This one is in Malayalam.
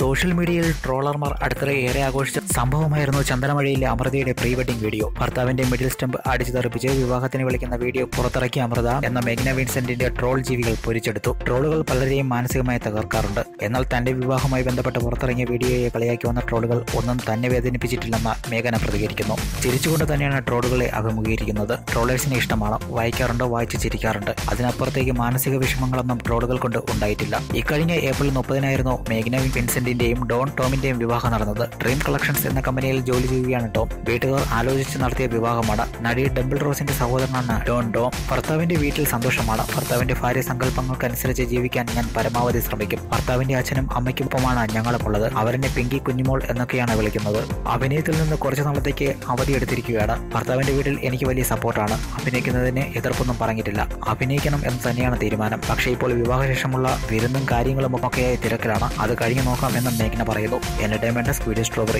സോഷ്യൽ മീഡിയയിൽ ട്രോളർമാർ അടുത്തിടെ ഏറെ ആഘോഷിച്ച സംഭവമായിരുന്നു ചന്ദനമഴയിലെ അമൃതയുടെ പ്രീ വെഡിംഗ് വീഡിയോ. ഭർത്താവിന്റെ മിഡിൽ സ്റ്റംപ് അടിച്ചു തെറിപ്പിച്ച് വിവാഹത്തിന് വിളിക്കുന്ന വീഡിയോ പുറത്തിറക്കിയ അമൃത എന്ന മെഗ്ന വിൻസെന്റിന്റെ ട്രോൾ ജീവികൾ പൊരിച്ചെടുത്തു. ട്രോളുകൾ പലരെയും മാനസികമായി തകർക്കാറുണ്ട്. എന്നാൽ തന്റെ വിവാഹവുമായി ബന്ധപ്പെട്ട് പുറത്തിറങ്ങിയ വീഡിയോയെ കളിയാക്കി വന്ന ട്രോളുകൾ ഒന്നും തന്നെ വേദനിപ്പിച്ചിട്ടില്ലെന്ന് മേഘന പ്രതികരിക്കുന്നു. ചിരിച്ചുകൊണ്ട് തന്നെയാണ് ട്രോളുകളെ അഭിമുഖീകരിക്കുന്നത്. ട്രോളേഴ്സിനെ ഇഷ്ടമാണ്. വായിക്കാറുണ്ട് വായിച്ച് ചിരിക്കാറുണ്ട്. അതിനപ്പുറത്തേക്ക് മാനസിക വിഷമങ്ങളൊന്നും ട്രോളുകൾ കൊണ്ട് ഉണ്ടായിട്ടില്ല. ഇക്കഴിഞ്ഞ ഏപ്രിൽ മുപ്പതിനായിരുന്നു മേഘ്ന വിൻസെന്റിന്റെയും ഡോൺ ടോമിന്റെയും വിവാഹം നടന്നത് ഡ്രീം കളക്ഷൻസ് എന്ന കമ്പനിയിൽ ജോലി ചെയ്യുകയാണ് ടോം. വീട്ടുകാർ ആലോചിച്ച് നടത്തിയ വിവാഹമാണ്. നടി ഡബിൾ റോസിന്റെ സഹോദരനാണ് ഡോൺ ഡോം ഭർത്താവിന്റെ വീട്ടിൽ സന്തോഷമാണ്. ഭർത്താവിന്റെ ഭാര്യ സങ്കല്പങ്ങൾക്കനുസരിച്ച് ജീവിക്കാൻ ഞാൻ പരമാവധി ശ്രമിക്കും. ഭർത്താവിന്റെ അച്ഛനും അമ്മയ്ക്കൊപ്പമാണ് ഞങ്ങളുമുള്ളത് അവരെന്നെ പിങ്കി കുഞ്ഞുമോൾ എന്നൊക്കെയാണ് വിളിക്കുന്നത്. അഭിനയത്തിൽ നിന്ന് കുറച്ചു നാളത്തേക്ക് അവധി എടുത്തിരിക്കുകയാണ്. ഭർത്താവിന്റെ വീട്ടിൽ എനിക്ക് വലിയ സപ്പോർട്ടാണ്. അഭിനയിക്കുന്നതിന് എതിർപ്പൊന്നും പറഞ്ഞിട്ടില്ല. അഭിനയിക്കണം എന്ന് തന്നെയാണ് തീരുമാനം. പക്ഷേ ഇപ്പോൾ വിവാഹശേഷമുള്ള വിരുന്നും കാര്യങ്ങളും ഒക്കെയായി തിരക്കിലാണ്. അത് കഴിഞ്ഞു നോക്കാം എന്ന് പറയുന്നു. Entertainment സ്ക്വീഡ് strawberry